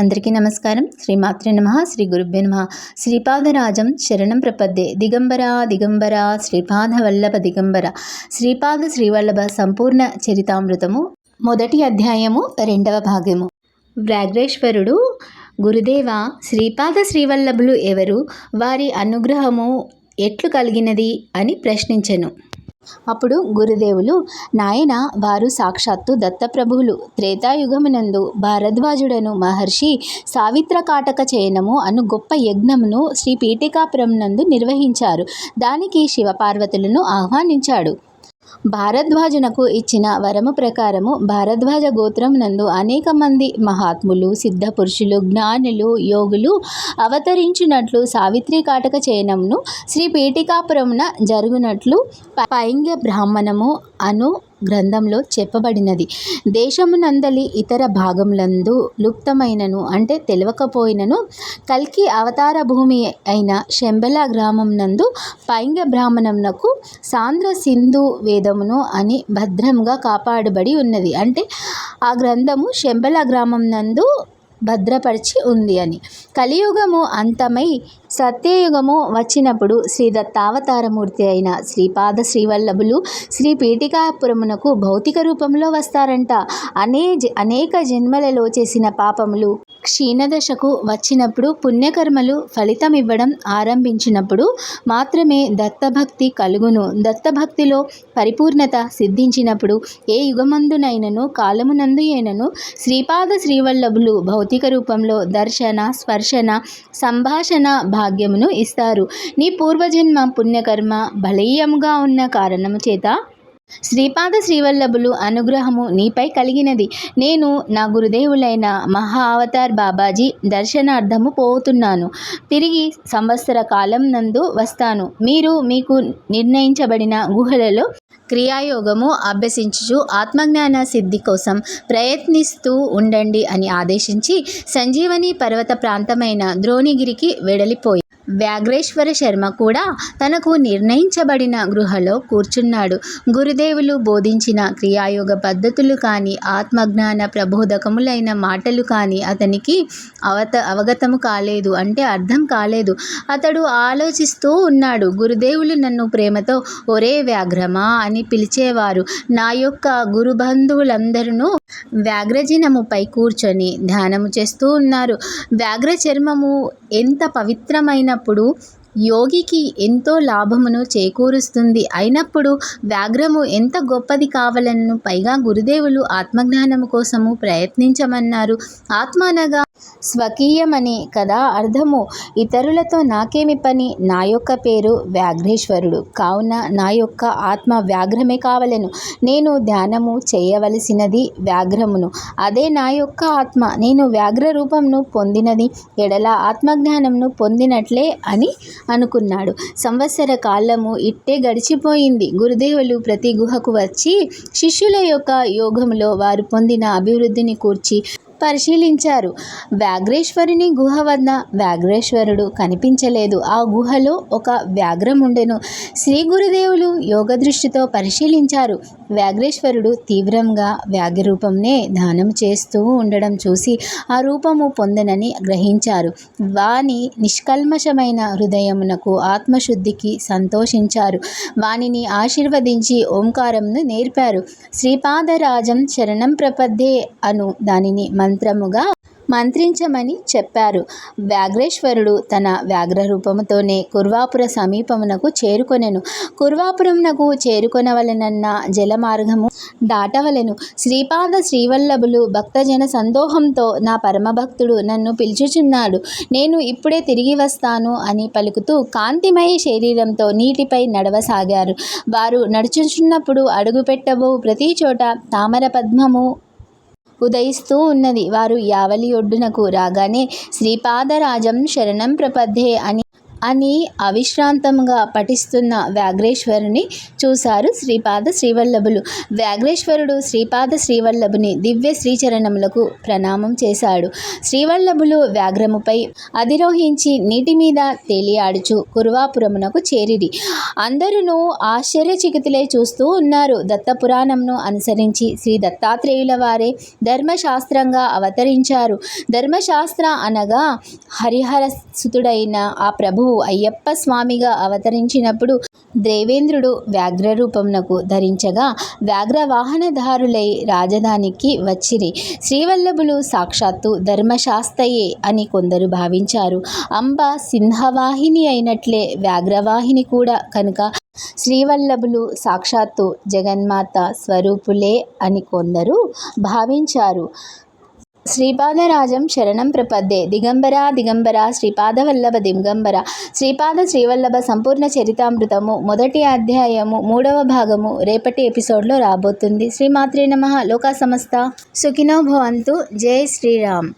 అందరికీ నమస్కారం. శ్రీ మాత్రే నమ. శ్రీ గురుభ్య నమ. శ్రీపాదరాజం శరణం ప్రపద్దే. దిగంబర దిగంబర శ్రీపాద వల్లభ దిగంబర. శ్రీపాద శ్రీవల్లభ సంపూర్ణ చరితామృతము. మొదటి అధ్యాయము రెండవ భాగము. వ్యాఘ్రేశ్వరుడు గురుదేవ శ్రీపాద శ్రీవల్లభులు ఎవరు? వారి అనుగ్రహము ఎట్లు కలిగినది అని ప్రశ్నించెను. అప్పుడు గురుదేవులు నాయన వారు సాక్షాత్తు దత్తప్రభువులు. త్రేతాయుగమునందు భారద్వాజుడను మహర్షి సావిత్ర కాటక చయనము అను గొప్ప యజ్ఞమును శ్రీ పీఠికాపురం నందు నిర్వహించారు. దానికి శివపార్వతులను ఆహ్వానించాడు. భారద్వాజునకు ఇచ్చిన వరము ప్రకారము భారద్వాజ గోత్రం నందు అనేక మంది మహాత్ములు సిద్ధ పురుషులు జ్ఞానులు యోగులు అవతరించినట్లు సావిత్రి కాటక చయనంను శ్రీ పీఠికాపురమున జరుగునట్లు పైంగ్య బ్రాహ్మణము అను గ్రంథంలో చెప్పబడినది. దేశమునందలి ఇతర భాగములందు లుప్తమైనను అంటే తెలియకపోయినను కల్కి అవతార భూమి అయిన శంబల గ్రామం నందు పైంగ బ్రాహ్మణమునకు సాంద్ర సింధు వేదమును అని భద్రంగా కాపాడబడి ఉన్నది. అంటే ఆ గ్రంథము శంబల గ్రామం నందు భద్రపరిచి ఉంది అని. కలియుగము అంతమై సత్యయుగము వచ్చినప్పుడు శ్రీ దత్తావతారమూర్తి అయిన శ్రీపాద శ్రీవల్లభులు శ్రీ పీఠికాపురమునకు భౌతిక రూపంలో వస్తారంట. అనే అనేక జన్మలలో చేసిన పాపములు క్షీణదశకు వచ్చినప్పుడు పుణ్యకర్మలు ఫలితం ఇవ్వడం ఆరంభించినప్పుడు మాత్రమే దత్తభక్తి కలుగును. దత్తభక్తిలో పరిపూర్ణత సిద్ధించినప్పుడు ఏ యుగమందునైనను కాలమునందు అయినను శ్రీపాద శ్రీవల్లభులు భౌతిక రూపంలో దర్శన స్పర్శన సంభాషణ భాగ్యమును ఇస్తారు. నీ పూర్వజన్మ పుణ్యకర్మ బలీయముగా ఉన్న కారణము చేత శ్రీపాద శ్రీవల్లభులు అనుగ్రహము నీపై కలిగినది. నేను నా గురుదేవులైన మహా అవతార్ బాబాజీ దర్శనార్థము పోతున్నాను తిరిగి సంవత్సర కాలం నందు వస్తాను. మీరు మీకు నిర్ణయించబడిన గుహలలో క్రియాయోగము అభ్యసించుచు ఆత్మజ్ఞాన సిద్ధి కోసం ప్రయత్నిస్తూ ఉండండి అని ఆదేశించి సంజీవని పర్వత ప్రాంతమైన ద్రోణిగిరికి వెడలిపోయి వ్యాఘ్రేశ్వర శర్మ కూడా తనకు నిర్ణయించబడిన గృహలో కూర్చున్నాడు. గురుదేవులు బోధించిన క్రియాయోగ పద్ధతులు కానీ ఆత్మజ్ఞాన ప్రబోధకములైన మాటలు కానీ అతనికి అవత అవగతము కాలేదు అంటే అర్థం కాలేదు. అతడు ఆలోచిస్తూ ఉన్నాడు గురుదేవులు నన్ను ప్రేమతో ఒరే వ్యాఘ్రమా అని పిలిచేవారు. నా యొక్క గురుబంధువులందరూ వ్యాఘ్రజినముపై కూర్చొని ధ్యానము చేస్తూ ఉన్నారు. వ్యాఘ్ర చర్మము ఎంత పవిత్రమైనప్పుడు యోగికి ఎంతో లాభమును చేకూరుస్తుంది. అయినప్పుడు వ్యాఘ్రము ఎంత గొప్పది కావాలను పైగా గురుదేవులు ఆత్మజ్ఞానము కోసము ప్రయత్నించమన్నారు. ఆత్మ అనగా స్వకీయమని కదా అర్థము? ఇతరులతో నాకేమి పని? నా యొక్క పేరు వ్యాఘ్రేశ్వరుడు. కావున నా యొక్క ఆత్మ వ్యాఘ్రమే కావలను. నేను ధ్యానము చేయవలసినది వ్యాఘ్రమును. అదే నా యొక్క ఆత్మ. నేను వ్యాఘ్ర రూపంను పొందినది ఎడల ఆత్మజ్ఞానంను పొందినట్లే అని అనుకున్నాడు. సంవత్సర కాలము ఇట్టే గడిచిపోయింది. గురుదేవులు ప్రతి గుహకు వచ్చి శిష్యుల యొక్క యోగంలో వారు పొందిన అభివృద్ధిని కూర్చి పరిశీలించారు. వ్యాఘ్రేశ్వరుని గుహ వద్ద వ్యాఘ్రేశ్వరుడు కనిపించలేదు. ఆ గుహలో ఒక వ్యాఘ్రం ఉండెను శ్రీ గురుదేవులు యోగ దృష్టితో పరిశీలించారు. వ్యాఘ్రేశ్వరుడు తీవ్రంగా వ్యాఘ్రరూపంనే దానం చేస్తూ ఉండడం చూసి ఆ రూపము పొందనని గ్రహించారు. వాని నిష్కల్మషమైన హృదయమునకు ఆత్మశుద్ధికి సంతోషించారు. వానిని ఆశీర్వదించి ఓంకారంను నేర్పారు. శ్రీపాదరాజం శరణం ప్రపద్దే అను దానిని మంత్రముగా మంత్రించమని చెప్పారు. వ్యాఘ్రేశ్వరుడు తన వ్యాఘ్ర రూపముతోనే కుర్వాపుర సమీపమునకు చేరుకొనెను. కుర్వాపురమునకు చేరుకొనవలెనన్న జలమార్గము దాటవలెను. శ్రీపాద శ్రీవల్లభులు భక్తజన సందోహంతో నా పరమభక్తుడు నన్ను పిలుచుచున్నాడు. నేను ఇప్పుడే తిరిగి వస్తాను అని పలుకుతూ కాంతిమయ శరీరంతో నీటిపై నడవసాగారు. వారు నడుచుచున్నప్పుడు అడుగుపెట్టబో ప్రతి చోట తామర పద్మము ఉదయిస్తూ ఉన్నది. వారు యావలి ఒడ్డునకు రాగానే శ్రీపాదరాజం శరణం ప్రపద్దే అని అని అవిశ్రాంతంగా పఠిస్తున్న వ్యాఘ్రేశ్వరుని చూశారు శ్రీపాద శ్రీవల్లభులు. వ్యాఘ్రేశ్వరుడు శ్రీపాద శ్రీవల్లభుని దివ్య శ్రీచరణములకు ప్రణామం చేశాడు. శ్రీవల్లభులు వ్యాఘ్రముపై అధిరోహించి నీటి మీద తేలియాడుచు కురువాపురమునకు చేరిరి. అందరూ ఆశ్చర్యచికితులే చూస్తూ ఉన్నారు. దత్తపురాణంను అనుసరించి శ్రీ దత్తాత్రేయుల వారే ధర్మశాస్త్రంగా అవతరించారు. ధర్మశాస్త్ర అనగా హరిహర సుతుడైన ఆ ప్రభువు అయ్యప్ప స్వామిగా అవతరించినప్పుడు దేవేంద్రుడు వ్యాఘ్ర రూపంనకు ధరించగా వ్యాఘ్ర వాహనధారులై రాజధానికి వచ్చిరి. శ్రీవల్లభులు సాక్షాత్తు ధర్మశాస్త్రయే అని కొందరు భావించారు. అంబ సింహవాహిని అయినట్లే వ్యాఘ్రవాహిని కూడా కనుక శ్రీవల్లభులు సాక్షాత్తు జగన్మాత స్వరూపులే అని కొందరు భావించారు. శ్రీపాదరాజం శరణం ప్రపద్దే దిగంబర దిగంబర శ్రీపాదవల్లభ దిగంబర శ్రీపాద శ్రీవల్లభ సంపూర్ణ చరితామృతము మొదటి అధ్యాయము మూడవ భాగము రేపటి ఎపిసోడ్లో రాబోతుంది. శ్రీమాత్రే నమ. లోకా సమస్త. సుఖినో భవంతు. జై శ్రీరామ్.